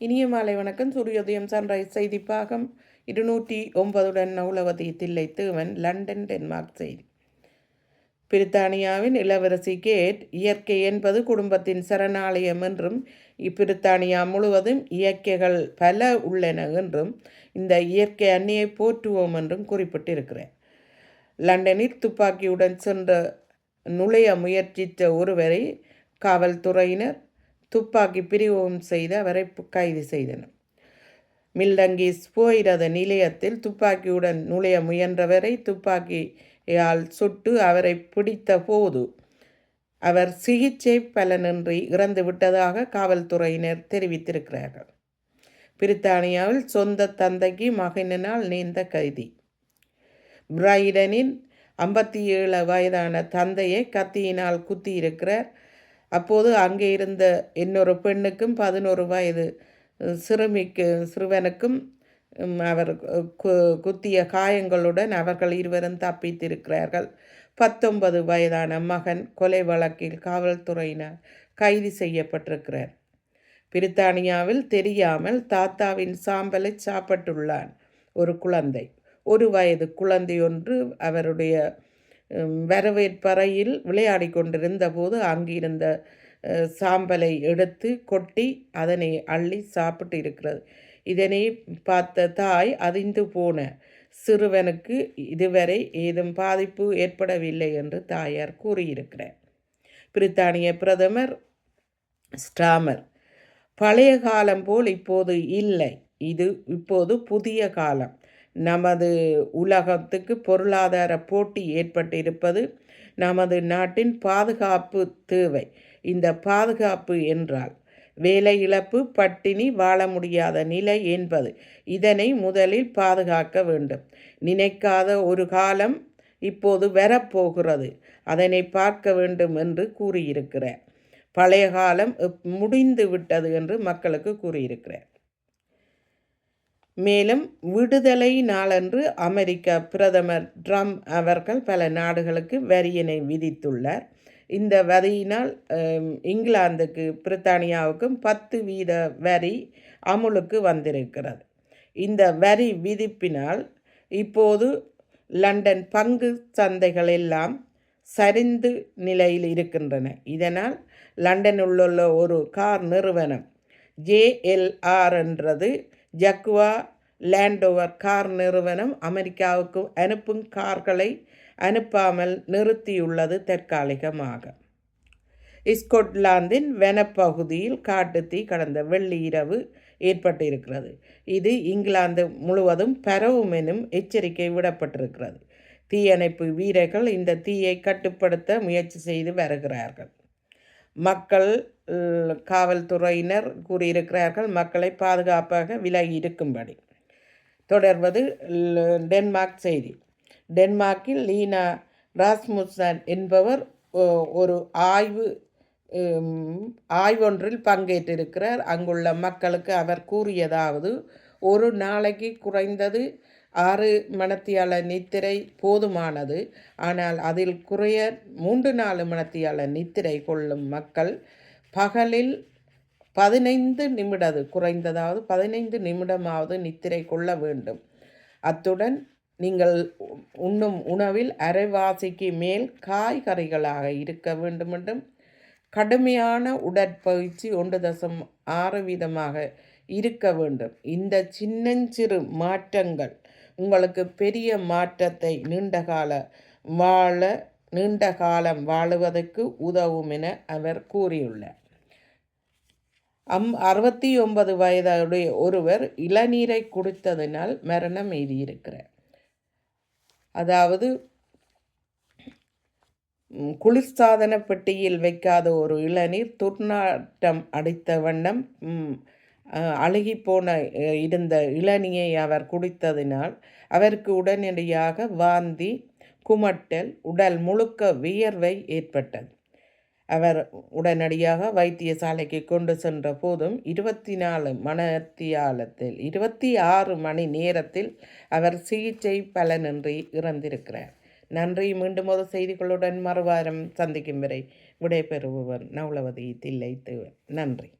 இனிய மாலை வணக்கம். சூரியோதயம் சன்ரைஸ் செய்தி பாகம் இருநூற்றி ஒன்பதுடன் நவுலவதி தில்லை தேவன் லண்டன் டென்மார்க் செய்தி. பிரித்தானியாவின் இளவரசி கேட் இயற்கை என்பது குடும்பத்தின் சரணாலயம் என்றும் இப்பிரித்தானியா முழுவதும் இயற்கைகள் பல உள்ளன என்றும் இந்த இயற்கை அன்னியை போற்றுவோம் என்றும் குறிப்பிட்டிருக்கிறார் லண்டனில் துப்பாக்கியுடன் சென்ற நுழைய முயற்சித்த ஒருவரை காவல்துறையினர் துப்பாக்கி பிரிவும் செய்து அவரை கைது செய்தனர். மில்டங்கிஸ் போயிரத நிலையத்தில் துப்பாக்கியுடன் நுழைய முயன்றவரை துப்பாக்கியால் சுட்டு அவரை பிடித்த போது அவர் சிகிச்சை பலனின்றி இறந்து விட்டதாக காவல்துறையினர் தெரிவித்திருக்கிறார்கள். பிரித்தானியாவில் சொந்த தந்தைக்கு மகனினால் நீந்த கைதி. பிரைடனின் ஐம்பத்தி ஏழு வயதான தந்தையை கத்தியினால் குத்தியிருக்கிறார். அப்போது அங்கே இருந்த இன்னொரு பெண்ணுக்கும் பதினோரு வயது சிறுமிக்கு சிறுவனுக்கும் அவர் குத்திய காயங்களுடன் அவர்கள் இருவரும் தப்பித்திருக்கிறார்கள். பத்தொன்பது வயதான மகன் கொலை வழக்கில் காவல்துறையினர் கைது செய்யப்பட்டிருக்கிறார். பிரித்தானியாவில் தெரியாமல் தாத்தாவின் சாம்பலை சாப்பிட்டுள்ளான் ஒரு குழந்தை. ஒரு வயது குழந்தை ஒன்று அவருடைய வரவேற்பறையில் விளையாடி கொண்டிருந்த போது அங்கிருந்த சாம்பலை எடுத்து கொட்டி அதனை அள்ளி சாப்பிட்டு இருக்கிறது. இதனை பார்த்த தாய் அதிர்ந்து போன சிறுவனுக்கு இதுவரை ஏதும் பாதிப்பு ஏற்படவில்லை என்று தாயார் கூறியிருக்கிறார். பிரித்தானிய பிரதமர் ஸ்டாமர் பழைய காலம் போல் இப்போது இல்லை. இது இப்போது புதிய காலம். நமது உலகத்துக்கு பொருளாதார போட்டி ஏற்பட்டிருப்பது நமது நாட்டின் பாதுகாப்பு தேவை. இந்த பாதுகாப்பு என்றால் வேலை இழப்பு பட்டினி வாழ முடியாத நிலை என்பது. இதனை முதலில் பாதுகாக்க வேண்டும். நினைக்காத ஒரு காலம் இப்போது வரப்போகிறது. அதனை பார்க்க வேண்டும் என்று கூறியிருக்கிறார் பழைய காலம் முடிந்து விட்டது என்று மக்களுக்கு கூறியிருக்கிறார் மேலும் விடுதலை நாளன்று அமெரிக்க பிரதமர் ட்ரம்ப் அவர்கள் பல நாடுகளுக்கு வரியினை விதித்துள்ளார். இந்த வரியினால் இங்கிலாந்துக்கு பிரித்தானியாவுக்கும் பத்து வீத வரி அமுலுக்கு வந்திருக்கிறது. இந்த வரி விதிப்பினால் இப்போது லண்டன் பங்கு சந்தைகள் எல்லாம் சரிந்து நிலையில் இருக்கின்றன. இதனால் லண்டனில் உள்ள ஒரு கார் நிறுவனம் ஜேஎல்ஆர் என்றது ஜக்குவா லேண்டோவர் கார் நிறுவனம் அமெரிக்காவுக்கு அனுப்பும் கார்களை அனுப்பாமல் நிறுத்தியுள்ளது தற்காலிகமாக. ஸ்கொட்லாந்தின் வனப்பகுதியில் காட்டுத்தீ கடந்த வெள்ளி இரவு ஏற்பட்டிருக்கிறது. இது இங்கிலாந்து முழுவதும் பரவும் எனும் எச்சரிக்கை விடப்பட்டிருக்கிறது. தீயணைப்பு வீரர்கள் இந்த தீயை கட்டுப்படுத்த முயற்சி செய்து வருகிறார்கள். மக்கள் காவல்துறையினர் கூறியிருக்கிறார்கள் மக்களை பாதுகாப்பாக விலகி இருக்கும்படி. தொடர்வது டென்மார்க் செய்தி. டென்மார்க்கில் லீனா ராஸ்முசன் என்பவர் ஒரு ஆய்வு ஆய்வொன்றில் பங்கேற்றிருக்கிறார். அங்குள்ள மக்களுக்கு அவர் கூறியதாவது ஒரு நாளைக்கு குறைந்தது ஆறு மணத்தியால நித்திரை போதுமானது. ஆனால் அதில் குறைய மூன்று நாலு மணத்தியால நித்திரை கொள்ளும் மக்கள் பகலில் பதினைந்து நிமிடது குறைந்ததாவது பதினைந்து நிமிடமாவது நித்திரை கொள்ள வேண்டும். அத்துடன் நீங்கள் உண்ணும் உணவில் அரைவாசிக்கு மேல் காய்கறிகளாக இருக்க வேண்டும் என்றும் கடுமையான உடற்பயிற்சி ஒன்று தசம் ஆறு வீதமாக இருக்க வேண்டும். இந்த சின்னஞ்சிறு மாற்றங்கள் உங்களுக்கு பெரிய மாற்றத்தை நீண்டகால வாழ நீண்ட காலம் வாழுவதற்கு உதவும் என அவர் கூறியுள்ளார். அம் அறுபத்தி ஒன்பது வயதுடைய ஒருவர் இளநீரை குடித்ததினால் மரணம் எழுதியிருக்கிறார் அதாவது குளிர்சாதன பெட்டியில் வைக்காத ஒரு இளநீர் துர்நாட்டம் அடித்த வண்ணம் அழுகி போன இருந்த இளநியை அவர் குடித்ததினால் அவருக்கு உடனடியாக வாந்தி குமட்டல் உடல் முழுக்க வியர்வை ஏற்பட்டது. அவர் உடனடியாக வைத்தியசாலைக்கு கொண்டு சென்ற போதும் இருபத்தி நாலு மணத்தியாலத்தில் இருபத்தி ஆறு மணி நேரத்தில் அவர் சிகிச்சை பலனின்றி இறந்திருக்கிறார். நன்றி. மீண்டும் ஒரு செய்திகளுடன் மறுவாரம் சந்திக்கும் வரை விடைபெறுபவர் நவலவதி தில்லை நன்றி.